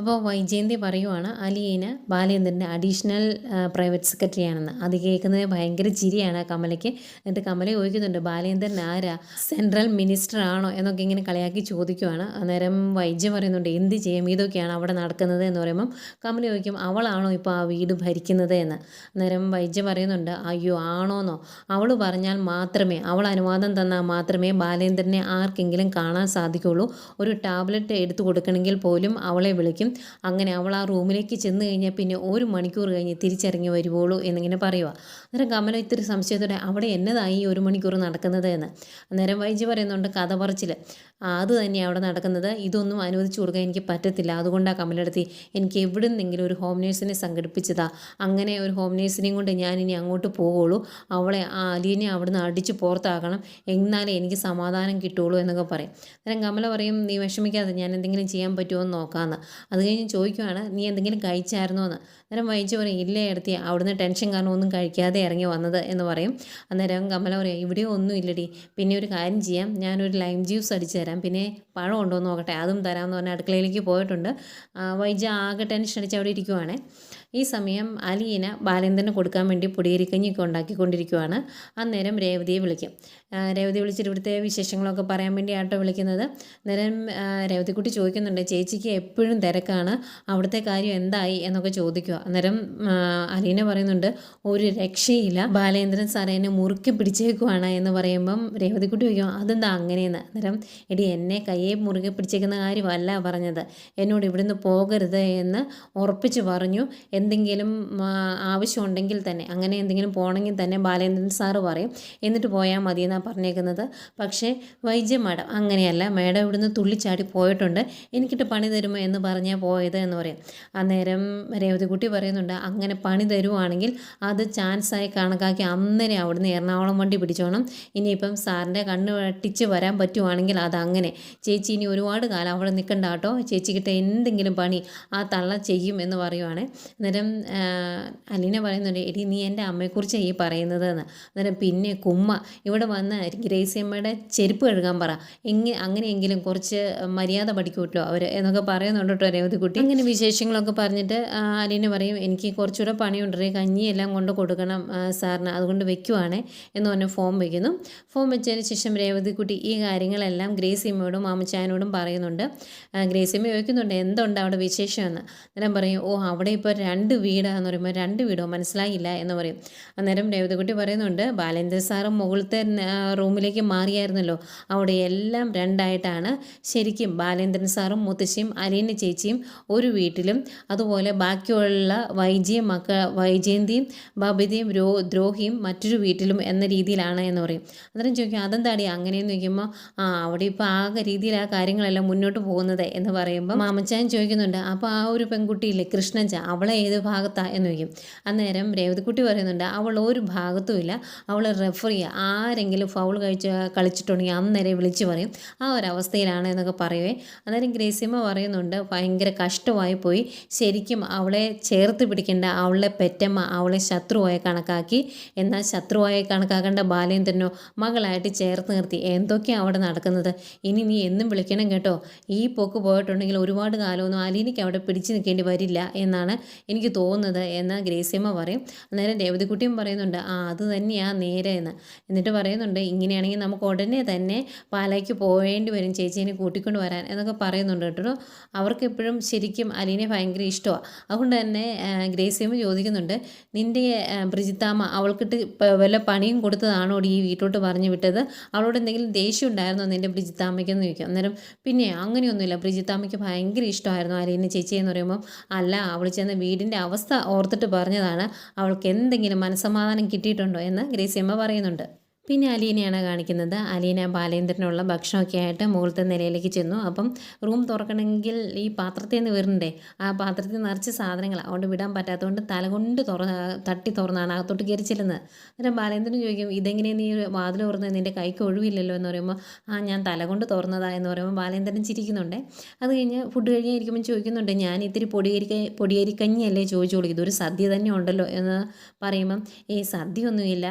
അപ്പോൾ വൈജയന്തി പറയുവാണ് അലീന ബാലേന്ദ്രന്റെ അഡീഷണൽ പ്രൈവറ്റ് സെക്രട്ടറി ആണെന്ന് അത് കേൾക്കുന്നത് ഭയങ്കര ചിരിയാണ് കമലയ്ക്ക്. എന്നിട്ട് കമല ചോദിക്കുന്നുണ്ട് ബാലേന്ദ്രൻ ആരാ? സെൻട്രൽ മിനിസ്റ്റർ ആണോ എന്നൊക്കെ ഇങ്ങനെ കളിയാക്കി ചോദിക്കുവാണ്. അന്നേരം വൈദ്യം പറയുന്നുണ്ട് എന്ത് ചെയ്യും? ഇതൊക്കെയാണ് അവിടെ നടക്കുന്നത് എന്ന് പറയുമ്പം കമല ചോദിക്കും അവളാണോ ഇപ്പോൾ ആ വീട് ഭരിക്കുന്നത് എന്ന്? അന്നേരം വൈദ്യം പറയുന്നുണ്ട് അയ്യോ ആണോന്നോ? അവൾ പറഞ്ഞാൽ മാത്രമേ അവൾ അനുവാദം തന്നാൽ മാത്രമേ ബാലേന്ദ്രനെ ആർക്കെങ്കിലും കാണാൻ സാധിക്കുള്ളൂ ഒരു ടാബ്ലറ്റ് എടുത്തു കൊടുക്കണമെങ്കിൽ പോലും അവളെ വിളിക്കും. അങ്ങനെ അവൾ ആ റൂമിലേക്ക് ചെന്ന് കഴിഞ്ഞാൽ പിന്നെ ഒരു മണിക്കൂർ കഴിഞ്ഞ് തിരിച്ചിറങ്ങി വരുവുള്ളൂ എന്നിങ്ങനെ പറയുക അന്നേരം കമല ഇത്തിരി സംശയത്തോടെ അവിടെ എന്നതായി ഒരു മണിക്കൂർ നടക്കുന്നത് എന്ന്. അന്നേരം വൈജി പറയുന്നുണ്ട് കഥ പറച്ചിൽ അത് തന്നെയാണ് അവിടെ നടക്കുന്നത്. ഇതൊന്നും അനുവദിച്ചു കൊടുക്കാൻ എനിക്ക് പറ്റത്തില്ല. അതുകൊണ്ടാണ് കമലെടുത്തി എനിക്ക് എവിടെ നിന്നെങ്കിലും ഒരു ഹോം നേഴ്സിനെ സംഘടിപ്പിച്ചതാ. അങ്ങനെ ഒരു ഹോം നേഴ്സിനെയും കൊണ്ട് ഞാൻ ഇനി അങ്ങോട്ട് പോവുള്ളൂ. അവളെ ആ അലീനെ അവിടുന്ന് അടിച്ച് പുറത്താക്കണം. എന്നാലേ എനിക്ക് സമാധാനം കിട്ടുള്ളൂ എന്നൊക്കെ പറയും. അന്നേരം കമല പറയും നീ വിഷമിക്കാതെ ഞാൻ എന്തെങ്കിലും ചെയ്യാൻ പറ്റുമോ എന്ന് നോക്കാമെന്ന് അത് കഴിഞ്ഞ് ചോദിക്കുവാണ് നീ എന്തെങ്കിലും കഴിച്ചായിരുന്നോ എന്ന് അന്നേരം വൈദ്യ പറയും ഇല്ലേ എടുത്തി അവിടുന്ന് ടെൻഷൻ കാരണം ഒന്നും കഴിക്കാതെ ഇറങ്ങി വന്നത് എന്ന് പറയും. അന്നേരം കമല പറയും ഇവിടെ ഒന്നും ഇല്ലടി പിന്നെ ഒരു കാര്യം ചെയ്യാം ഞാനൊരു ലൈം ജ്യൂസ് അടിച്ചു തരാം പിന്നെ പഴം ഉണ്ടോ എന്ന് നോക്കട്ടെ അതും തരാമെന്ന് പറഞ്ഞാൽ അടുക്കളയിലേക്ക് പോയിട്ടുണ്ട്. വൈജ ആകെ ടെൻഷൻ അടിച്ച് അവിടെ ഇരിക്കുവാണേ. ഈ സമയം അലീന ബാലേന്ദ്രന് കൊടുക്കാൻ വേണ്ടി പൊടിയരിക്കഞ്ഞിയൊക്കെ ഉണ്ടാക്കിക്കൊണ്ടിരിക്കുവാണ്. അന്നേരം രേവതിയെ വിളിക്കും. രേവതി വിളിച്ചിട്ട് ഇവിടുത്തെ വിശേഷങ്ങളൊക്കെ പറയാൻ വേണ്ടി ആട്ടോ വിളിക്കുന്നത്. അന്നേരം രേവതിക്കുട്ടി ചോദിക്കുന്നുണ്ട് ചേച്ചിക്ക് എപ്പോഴും തിരക്കാണ്. അവിടുത്തെ കാര്യം എന്തായി? എന്നൊക്കെ ചോദിക്കുക. അന്നേരം അലീന പറയുന്നുണ്ട് ഒരു രക്ഷയില്ല. ബാലേന്ദ്രൻ സാറേ എന്നെ മുറുക്കി പിടിച്ചേക്കുവാണ് എന്ന് പറയുമ്പം രേവതിക്കുട്ടി ചോദിക്കും അതെന്താ അങ്ങനെയെന്ന്? അന്നേരം എടി എന്നെ കയ്യെ മുറുകെ പിടിച്ചേക്കുന്ന കാര്യമല്ല പറഞ്ഞത്. എന്നോട് ഇവിടുന്ന് പോകരുത് എന്ന് ഉറപ്പിച്ച് പറഞ്ഞു. എന്തെങ്കിലും ആവശ്യമുണ്ടെങ്കിൽ തന്നെ അങ്ങനെ എന്തെങ്കിലും പോകണമെങ്കിൽ തന്നെ ബാലേന്ദ്രൻ സാറ് പറയും. എന്നിട്ട് പോയാൽ മതി എന്നാണ് പറഞ്ഞേക്കുന്നത്. പക്ഷേ വൈദ്യ മാഡം അങ്ങനെയല്ല മാഡം ഇവിടുന്ന് തുള്ളിച്ചാടി പോയിട്ടുണ്ട്. എനിക്കിട്ട് പണി തരുമോ എന്ന് പറഞ്ഞാൽ പോയത് എന്ന് പറയും. അന്നേരം രേവതിക്കുട്ടി പറയുന്നുണ്ട് അങ്ങനെ പണി തരുവാണെങ്കിൽ അത് ചാൻസായി കണക്കാക്കി അന്നേരം അവിടുന്ന് എറണാകുളം വണ്ടി പിടിച്ചോണം. ഇനിയിപ്പം സാറിന്റെ കണ്ണ് വെട്ടിച്ച് വരാൻ പറ്റുവാണെങ്കിൽ അത് അങ്ങനെ ചേച്ചി ഇനി ഒരുപാട് കാലം അവിടെ നിൽക്കണ്ട കേട്ടോ. ചേച്ചിക്കിട്ട് എന്തെങ്കിലും പണി ആ തള്ള ചെയ്യും എന്ന് പറയുവാണ്. അന്നേരം അലീന പറയുന്നുണ്ട് എടി നീ എന്റെ അമ്മയെക്കുറിച്ച് ഈ പറയുന്നത് എന്ന് അന്നേരം പിന്നെ കുമ്മ ഇവിടെ വന്ന് ഗ്രേസിയമ്മയുടെ ചെരുപ്പ് കഴുകാൻ പറ. എങ്ങനെ അങ്ങനെയെങ്കിലും കുറച്ച് മര്യാദ പഠിക്കൂട്ടോ അവർ എന്നൊക്കെ പറയുന്നുണ്ട് കേട്ടോ രേവതിക്കുട്ടി അങ്ങനെ വിശേഷങ്ങളൊക്കെ പറഞ്ഞിട്ട് അലീന പറയും എനിക്ക് കുറച്ചുകൂടെ പണിയുണ്ടേ കഞ്ഞി എല്ലാം കൊണ്ട് കൊടുക്കണം സാറിന്. അതുകൊണ്ട് വെക്കുവാണേ എന്ന് പറഞ്ഞ് ഫോം വയ്ക്കുന്നു ഫോം വെച്ചതിന് ശേഷം രേവതിക്കുട്ടി ഈ കാര്യങ്ങളെല്ലാം ഗ്രേസിയമ്മയോടും മാമച്ചായനോടും പറയുന്നുണ്ട്. ഗ്രേസിയമ്മ ചോദിക്കുന്നുണ്ട് എന്തുണ്ട് അവിടെ വിശേഷമെന്ന് അന്നേരം പറയും ഓ അവിടെ ഇപ്പോൾ രണ്ട് വീടാന്ന് പറയുമ്പോൾ രണ്ട് വീടോ മനസ്സിലായില്ല എന്ന് പറയും. അന്നേരം രേവതകുട്ടി പറയുന്നുണ്ട് ബാലേന്ദ്ര സാറ് മുകളിലത്തെ റൂമിലേക്ക് മാറിയായിരുന്നല്ലോ. അവിടെ എല്ലാം രണ്ടായിട്ടാണ്. ശരിക്കും ബാലേന്ദ്രൻ സാറും മുത്തശ്ശിയും അലീന ചേച്ചിയും ഒരു വീട്ടിലും അതുപോലെ ബാക്കിയുള്ള വൈജയും മക്ക വൈജയന്തിയും ബബിതയും രോ ദ്രോഹിയും മറ്റൊരു വീട്ടിലും എന്ന രീതിയിലാണ് എന്ന് പറയും. അന്നേരം ചോദിക്കും അതെന്താടി അങ്ങനെയെന്ന് ചോദിക്കുമ്പോൾ ആ അവിടെ ഇപ്പോൾ ആകെ രീതിയിൽ ആ കാര്യങ്ങളെല്ലാം മുന്നോട്ട് പോകുന്നത് എന്ന് പറയുമ്പോൾ മാമച്ചാൻ ചോദിക്കുന്നുണ്ട് അപ്പോൾ ആ ഒരു പെൺകുട്ടിയില്ലേ കൃഷ്ണഞ്ച അവളെ ഏത് ഭാഗത്താ എന്ന് ചോദിക്കും. അന്നേരം രേവതിക്കുട്ടി പറയുന്നുണ്ട് അവൾ ഒരു ഭാഗത്തുമില്ല അവൾ റെഫറിയാണ് ആരെങ്കിലും ഫൗൾ കഴിച്ച് കളിച്ചിട്ടുണ്ടെങ്കിൽ അന്നേരം വിളിച്ച് പറയും. ആ ഒരു അവസ്ഥയിലാണ് എന്നൊക്കെ പറയുവേ. അന്നേരം ഗ്രേസിയമ്മ പറയുന്നുണ്ട് ഭയങ്കര കഷ്ടമായി പോയി. ശരിക്കും അവളെ ചേർത്ത് പിടിക്കേണ്ട അവളെ പെറ്റമ്മ അവളെ ശത്രുവായി കണക്കാക്കി. എന്നാൽ ശത്രുവായി കണക്കാക്കേണ്ട ബാലയും തന്നെ മകളായിട്ട് ചേർത്ത് നിർത്തി. എന്തൊക്കെയാണ് അവിടെ നടക്കുന്നത്? ഇനി നീ എന്നും വിളിക്കണം കേട്ടോ. ഈ പോക്ക് പോയിട്ടുണ്ടെങ്കിൽ ഒരുപാട് കാലമൊന്നും അലീനയ്ക്ക് അവിടെ പിടിച്ചു നിൽക്കേണ്ടി വരില്ല എന്നാണ് എനിക്ക് തോന്നുന്നത് എന്ന് ഗ്രേസിയമ്മ പറയും. അന്നേരം രേവതിക്കുട്ടിയും പറയുന്നുണ്ട് ആ അത് തന്നെയാണ് നേരെ എന്ന്. എന്നിട്ട് പറയുന്നുണ്ട് ഇങ്ങനെയാണെങ്കിൽ നമുക്ക് ഉടനെ തന്നെ പാലയ്ക്ക് പോവേണ്ടി വരും ചേച്ചീനെ കൂട്ടിക്കൊണ്ട് വരാൻ എന്നൊക്കെ പറയുന്നുണ്ട് കേട്ടോ. അവർക്ക് എപ്പോഴും ശരിക്കും അലീനെ ഭയങ്കര ഇഷ്ടമാണ് അതുകൊണ്ട് തന്നെ ഗ്രേസിയമ്മ ചോദിക്കുന്നുണ്ട് നിന്റെ ബ്രിജിത്താമ്മ അവൾക്കിട്ട് വല്ല പണിയും കൊടുത്തതാണോ ഈ വീട്ടോട്ട് പറഞ്ഞു വിട്ടത്? അവളോട് എന്തെങ്കിലും ദേഷ്യം ഉണ്ടായിരുന്നോ നിന്റെ ബ്രിജിത്താമ്മയ്ക്കെന്ന് ചോദിക്കും. അന്നേരം പിന്നെ അങ്ങനെയൊന്നുമില്ല. ബ്രിജിത്താമ്മയ്ക്ക് ഭയങ്കര ഇഷ്ടമായിരുന്നു അലീന ചേച്ചി എന്ന് പറയുമ്പോൾ അല്ല അവൾ ചെന്ന വീടിന്റെ അവസ്ഥ ഓർത്തിട്ട് പറഞ്ഞതാണ് അവൾക്ക് എന്തെങ്കിലും മനസ്സമാധാനം കിട്ടിയിട്ടുണ്ടോ എന്ന് ഗ്രേസിയമ്മ പറയുന്നുണ്ട്. പിന്നെ അലീനയാണ് കാണിക്കുന്നത്. അലീന ബാലേന്ദ്രനുള്ള ഭക്ഷണമൊക്കെ ആയിട്ട് മുകളിലത്തെ നിലയിലേക്ക് ചെന്നു. അപ്പം റൂം തുറക്കണമെങ്കിൽ ഈ പാത്രത്തിൽ നിന്ന് വരണ്ടേ ആ പാത്രത്തിൽ നിറച്ച് സാധനങ്ങൾ അതുകൊണ്ട് വിടാൻ പറ്റാത്തതുകൊണ്ട് തലകൊണ്ട് തുറ തട്ടി തുറന്നാണ് അകത്തോട്ട് കയറി ചെല്ലുന്നത്. അന്നേരം ബാലേന്ദ്രൻ ചോദിക്കും ഇതെങ്ങനെ നീ വാതിൽ തുറന്ന് നിന്റെ കൈക്ക് ഒഴിവില്ലല്ലോ? എന്ന് പറയുമ്പോൾ ആ ഞാൻ തലകൊണ്ട് തുറന്നതാ എന്ന് പറയുമ്പോൾ ബാലേന്ദ്രൻ ചിരിക്കുന്നുണ്ട്. അത് കഴിഞ്ഞ് ഫുഡ് കഴിഞ്ഞിരിക്കുമ്പോൾ ചോദിക്കുന്നുണ്ട് ഞാൻ ഇത്തിരി പൊടിയരിക്ക പൊടിയരിക്കഞ്ഞിയല്ലേ ചോദിച്ചോളൂ? ഇതൊരു സദ്യ തന്നെ ഉണ്ടല്ലോ? എന്ന് പറയുമ്പം ഈ സദ്യ ഒന്നുമില്ല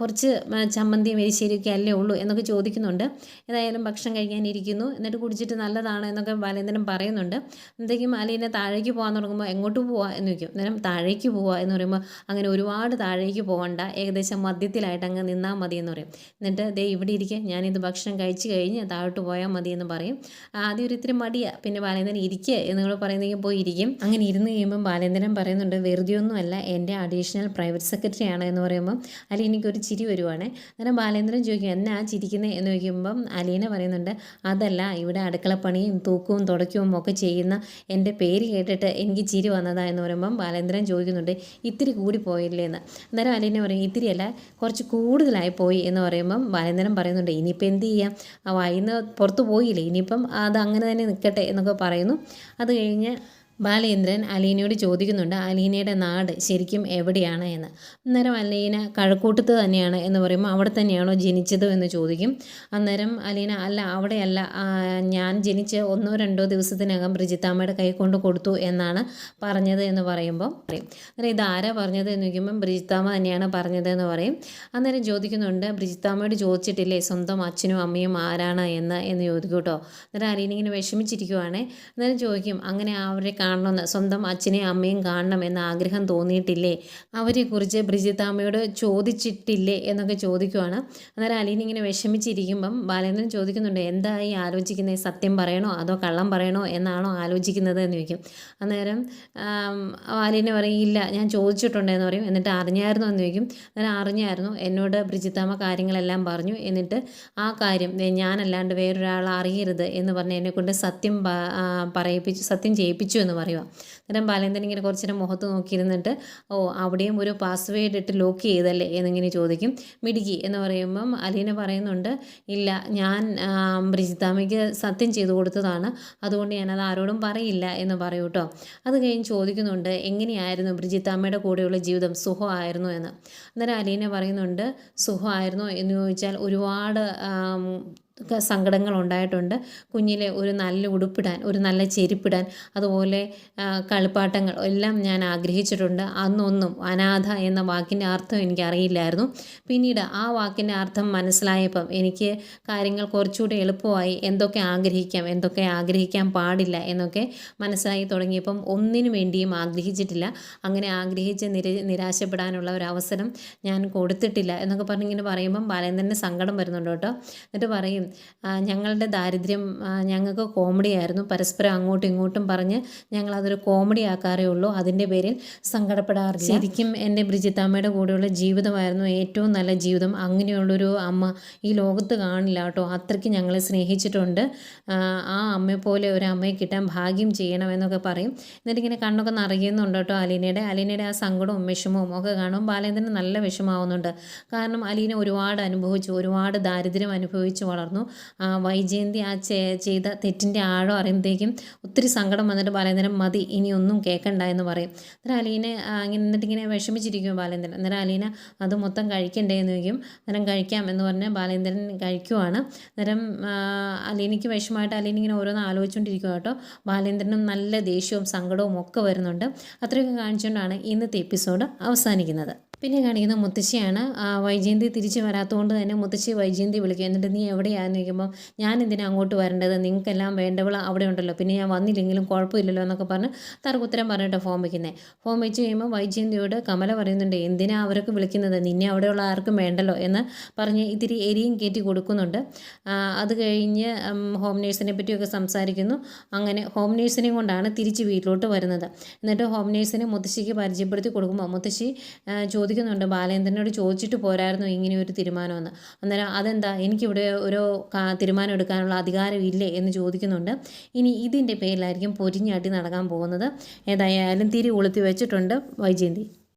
കുറച്ച് ചമ്മന്തിയും എരിശ്ശേരിയൊക്കെ അല്ലേ ഉള്ളൂ എന്നൊക്കെ ചോദിക്കുന്നുണ്ട്. ഏതായാലും ഭക്ഷണം കഴിക്കാനിരിക്കുന്നു എന്നിട്ട് കുടിച്ചിട്ട് നല്ലതാണ് എന്നൊക്കെ ബാലേന്ദ്രൻ പറയുന്നുണ്ട്. എന്തെങ്കിലും അലീനെ താഴേക്ക് പോകാൻ തുടങ്ങുമ്പോൾ എങ്ങോട്ട് പോവാ എന്ന് ചോദിക്കും. അന്നേരം താഴേക്ക് പോവാ എന്ന് പറയുമ്പോൾ അങ്ങനെ ഒരുപാട് താഴേക്ക് പോകണ്ട ഏകദേശം മധ്യത്തിലായിട്ട് അങ്ങ് നിന്നാൽ മതി എന്ന് പറയും. എന്നിട്ട് ദേ ഇവിടെ ഇരിക്കുക ഞാനിത് ഭക്ഷണം കഴിച്ച് കഴിഞ്ഞ് താഴോട്ട് പോയാൽ മതി എന്ന് പറയും. ആദ്യം ഒരു ഇത്തിരി മടിയാണ് പിന്നെ ബാലേന്ദ്രൻ ഇരിക്കുക എന്ന് പറയുന്നെങ്കിൽ പോയി ഇരിക്കും. അങ്ങനെ ഇരുന്ന് കഴിയുമ്പം ബാലേന്ദ്രൻ പറയുന്നുണ്ട് വെറുതെ ഒന്നുമല്ല എന്റെ അഡീഷണൽ പ്രൈവറ്റ് സെക്രട്ടറി ആണ് എന്ന് പറയുമ്പോൾ അല്ലെങ്കിൽ എനിക്കൊരു ചിരി വരുവാണ്. അന്നേരം ബാലേന്ദ്രൻ ചോദിക്കും എന്നാ ചിരിക്കുന്നത് എന്ന് ചോദിക്കുമ്പം അലീന പറയുന്നുണ്ട് അതല്ല ഇവിടെ അടുക്കളപ്പണിയും തൂക്കവും തുടയ്ക്കവും ഒക്കെ ചെയ്യുന്ന എന്റെ പേര് കേട്ടിട്ട് എനിക്ക് ചിരി വന്നതാ എന്ന് പറയുമ്പം ബാലേന്ദ്രൻ ചോദിക്കുന്നുണ്ട് ഇത്തിരി കൂടി പോയില്ലേ എന്ന്? അന്നേരം അലീന പറയും ഇത്തിരിയല്ല കുറച്ച് കൂടുതലായി പോയി എന്ന് പറയുമ്പം ബാലേന്ദ്രൻ പറയുന്നുണ്ട് ഇനിയിപ്പോൾ എന്ത് ചെയ്യാം? ആ വായിന്ന് പുറത്ത് പോയില്ലേ? ഇനിയിപ്പം അത് അങ്ങനെ തന്നെ നിൽക്കട്ടെ എന്നൊക്കെ പറയുന്നു. അത് കഴിഞ്ഞ് ബാലേന്ദ്രൻ അലീനയോട് ചോദിക്കുന്നുണ്ട് അലീനയുടെ നാട് ശരിക്കും എവിടെയാണ് എന്ന്? അന്നേരം അലീന കഴക്കൂട്ടത്ത് തന്നെയാണ് എന്ന് പറയുമ്പോൾ അവിടെ തന്നെയാണോ ജനിച്ചത്? എന്ന് ചോദിക്കും. അന്നേരം അലീന അല്ല അവിടെയല്ല. ഞാൻ ജനിച്ച് ഒന്നോ രണ്ടോ ദിവസത്തിനകം ബ്രിജിത്താമ്മയുടെ കൈ കൊണ്ട് കൊടുത്തു എന്നാണ് പറഞ്ഞത് എന്ന് പറയുമ്പോൾ പറയും. അന്നേരം ഇതാരാ പറഞ്ഞത്? എന്ന് ചോദിക്കുമ്പോൾ ബ്രിജിത്താമ്മ തന്നെയാണ് പറഞ്ഞത് എന്ന് പറയും. അന്നേരം ചോദിക്കുന്നുണ്ട് ബ്രിജിത്താമ്മയോട് ചോദിച്ചിട്ടില്ലേ? സ്വന്തം അച്ഛനും അമ്മയും ആരാണ് എന്ന്? എന്ന് ചോദിക്കും കേട്ടോ. അന്നേരം അലീന ഇങ്ങനെ വിഷമിച്ചിരിക്കുവാണേ. അന്നേരം ചോദിക്കും അങ്ങനെ അവരെ കാണണമെന്ന് സ്വന്തം അച്ഛനെയും അമ്മയും കാണണം എന്ന ആഗ്രഹം തോന്നിയിട്ടില്ലേ? അവരെക്കുറിച്ച് ബ്രിജിത്താമ്മയോട് ചോദിച്ചിട്ടില്ലേ എന്നൊക്കെ ചോദിക്കുവാണ്. അന്നേരം അലീൻ ഇങ്ങനെ വിഷമിച്ചിരിക്കുമ്പം ബാലേന്ദ്രൻ ചോദിക്കുന്നുണ്ട് എന്തായി ആലോചിക്കുന്നത് സത്യം പറയണോ? അതോ കള്ളം പറയണോ? എന്നാണോ ആലോചിക്കുന്നത്? എന്ന് ചോദിക്കും. അന്നേരം അലീനെ പറയും ഇല്ല ഞാൻ ചോദിച്ചിട്ടുണ്ടെന്ന് പറയും. എന്നിട്ട് അറിഞ്ഞായിരുന്നു? എന്ന് ചോദിക്കും. അന്നേരം അറിഞ്ഞായിരുന്നു. എന്നോട് ബ്രിജിത്താമ്മ കാര്യങ്ങളെല്ലാം പറഞ്ഞു. എന്നിട്ട് ആ കാര്യം ഞാനല്ലാണ്ട് വേറൊരാൾ അറിയരുത് എന്ന് പറഞ്ഞ് എന്നെക്കൊണ്ട് സത്യം പറയിപ്പിച്ചു സത്യം ചെയ്യിപ്പിച്ചു എന്ന് പറയുക. അന്നേരം ബാലേന്ദ്രൻ ഇങ്ങനെ കുറച്ച് നേരം മുഖത്ത് നോക്കിയിരുന്നിട്ട് ഓ അവിടെയും ഒരു പാസ്വേഡ് ഇട്ട് ലോക്ക് ചെയ്തല്ലേ? എന്നിങ്ങനെ ചോദിക്കും. മിടുക്കി എന്ന് പറയുമ്പം അലീന പറയുന്നുണ്ട് ഇല്ല ഞാൻ ബ്രിജിതാമയ്ക്ക് സത്യം ചെയ്തു കൊടുത്തതാണ്. അതുകൊണ്ട് ഞാനത് ആരോടും പറയില്ല എന്ന് പറയൂ കേട്ടോ. അത് കഴിഞ്ഞ് ചോദിക്കുന്നുണ്ട് എങ്ങനെയായിരുന്നു ബ്രിജിത്താമ്മയുടെ കൂടെയുള്ള ജീവിതം? സുഖമായിരുന്നു എന്ന്? അന്നേരം അലീന പറയുന്നുണ്ട് സുഖമായിരുന്നു എന്ന് ചോദിച്ചാൽ ഒരുപാട് സങ്കടങ്ങൾ ഉണ്ടായിട്ടുണ്ട്. കുഞ്ഞിലെ ഒരു നല്ല ഉടുപ്പിടാൻ ഒരു നല്ല ചെരുപ്പിടാൻ അതുപോലെ കളിപ്പാട്ടങ്ങൾ എല്ലാം ഞാൻ ആഗ്രഹിച്ചിട്ടുണ്ട്. അന്നൊന്നും അനാഥ എന്ന വാക്കിന്റെ അർത്ഥം എനിക്ക് അറിയില്ലായിരുന്നു പിന്നീട് ആ വാക്കിന്റെ അർത്ഥം മനസ്സിലായപ്പം എനിക്ക് കാര്യങ്ങൾ കുറച്ചുകൂടി എളുപ്പമായി. എന്തൊക്കെ ആഗ്രഹിക്കാം എന്തൊക്കെ ആഗ്രഹിക്കാൻ പാടില്ല എന്നൊക്കെ മനസ്സിലായി തുടങ്ങിയപ്പം ഒന്നിനു വേണ്ടിയും ആഗ്രഹിച്ചിട്ടില്ല. അങ്ങനെ ആഗ്രഹിച്ച് നിര നിരാശപ്പെടാനുള്ള ഒരു അവസരം ഞാൻ കൊടുത്തിട്ടില്ല എന്നൊക്കെ പറഞ്ഞിങ്ങനെ പറയുമ്പം ബാലേന്ദ്രന്റെ സങ്കടം വരുന്നുണ്ട് കേട്ടോ. എന്നിട്ട് പറയും ഞങ്ങളുടെ ദാരിദ്ര്യം ഞങ്ങൾക്ക് കോമഡി ആയിരുന്നു. പരസ്പരം അങ്ങോട്ടും ഇങ്ങോട്ടും പറഞ്ഞ് ഞങ്ങൾ അതൊരു കോമഡി ആക്കാറേ ഉള്ളൂ. അതിന്റെ പേരിൽ സങ്കടപ്പെടാറ് ശരിക്കും എന്റെ ബ്രിജിത്താമ്മയുടെ കൂടെയുള്ള ജീവിതമായിരുന്നു ഏറ്റവും നല്ല ജീവിതം. അങ്ങനെയുള്ളൊരു അമ്മ ഈ ലോകത്ത് കാണില്ല കേട്ടോ. അത്രയ്ക്ക് ഞങ്ങളെ സ്നേഹിച്ചിട്ടുണ്ട്. ആ അമ്മയെപ്പോലെ ഒരു അമ്മയെ കിട്ടാൻ ഭാഗ്യം ചെയ്യണമെന്നൊക്കെ പറയും. എന്നിട്ടിങ്ങനെ കണ്ണൊക്കെ നിറയുന്നുണ്ട് കേട്ടോ അലീനയുടെ. അലീനയുടെ ആ സങ്കടവും വിഷമവും ഒക്കെ കാണും ബാലേന്ദ്രന് നല്ല വിഷമാവുന്നുണ്ട് കാരണം അലീന ഒരുപാട് അനുഭവിച്ചു ഒരുപാട് ദാരിദ്ര്യം അനുഭവിച്ചു വളർന്നു. വൈജയന്തി ആ ചെയ്ത തെറ്റിന്റെ ആഴം അറിയുമ്പോഴത്തേക്കും ഒത്തിരി സങ്കടം വന്നിട്ട് ബാലേന്ദ്രൻ മതി ഇനി ഒന്നും കേൾക്കണ്ട എന്ന് പറയും. അന്നേരം അലീന ഇങ്ങനെ എന്നിട്ട് ഇങ്ങനെ വിഷമിച്ചിരിക്കും ബാലേന്ദ്രൻ. അന്നേരം അലീന അത് മൊത്തം കഴിക്കണ്ടേ എന്ന് ചോദിക്കും. അന്നേരം കഴിക്കാം എന്ന് പറഞ്ഞ് ബാലേന്ദ്രൻ കഴിക്കുവാണ്. അന്നേരം അലീനയ്ക്ക് വിഷമമായിട്ട് അലീന ഇങ്ങനെ ഓരോന്ന് ആലോചിച്ചുകൊണ്ടിരിക്കുക കേട്ടോ. ബാലേന്ദ്രനും നല്ല ദേഷ്യവും സങ്കടവും ഒക്കെ വരുന്നുണ്ട്. അത്രയൊക്കെ കാണിച്ചുകൊണ്ടാണ് ഇന്നത്തെ എപ്പിസോഡ് അവസാനിക്കുന്നത്. പിന്നെ കാണിക്കുന്ന മുത്തശ്ശിയാണ്. വൈജയന്തി തിരിച്ച് വരാത്തതുകൊണ്ട് തന്നെ മുത്തശ്ശി വൈജയന്തി വിളിക്കുക എന്നിട്ട് നീ എവിടെയാണെന്ന് ചോദിക്കുമ്പോൾ ഞാൻ എന്തിനാ അങ്ങോട്ട് വരേണ്ടത്? നിങ്ങൾക്കെല്ലാം വേണ്ടവൾ അവിടെ ഉണ്ടല്ലോ. പിന്നെ ഞാൻ വന്നില്ലെങ്കിലും കുഴപ്പമില്ലല്ലോ എന്നൊക്കെ പറഞ്ഞ് തർക്കുത്തരം പറഞ്ഞിട്ട് ഫോം വയ്ക്കുന്നത് ഫോം വെച്ച് കഴിയുമ്പോൾ വൈജയന്തിയോട് കമല പറയുന്നുണ്ട് എന്തിനാ അവരൊക്കെ വിളിക്കുന്നത്? നിന്നെ അവിടെയുള്ള ആർക്കും വേണ്ടല്ലോ എന്ന് പറഞ്ഞ് ഇത്തിരി എരിയും കയറ്റി കൊടുക്കുന്നുണ്ട്. അത് കഴിഞ്ഞ് ഹോം നേഴ്സിനെ പറ്റിയൊക്കെ സംസാരിക്കുന്നു. അങ്ങനെ ഹോം നേഴ്സിനെയും കൊണ്ടാണ് തിരിച്ച് വീട്ടിലോട്ട് വരുന്നത്. എന്നിട്ട് ഹോം നേഴ്സിനെ മുത്തശ്ശിക്ക് പരിചയപ്പെടുത്തി കൊടുക്കുമ്പോൾ മുത്തശ്ശി ചോദിക്കും ചോദിക്കുന്നുണ്ട് ബാലേന്ദ്രനോട് ചോദിച്ചിട്ട് പോരായിരുന്നു ഇങ്ങനെ ഒരു തീരുമാനമെന്ന്. അന്നേരം അതെന്താ എനിക്കിവിടെ ഒരു തീരുമാനം എടുക്കാനുള്ള അധികാരം ഇല്ലേ എന്ന് ചോദിക്കുന്നുണ്ട്. ഇനി ഇതിന്റെ പേരിലായിരിക്കും പൊരിഞ്ഞാട്ടി നടക്കാൻ പോകുന്നത്. ഏതായാലും തിരി കൊളുത്തി വെച്ചിട്ടുണ്ട് വൈജയന്തി.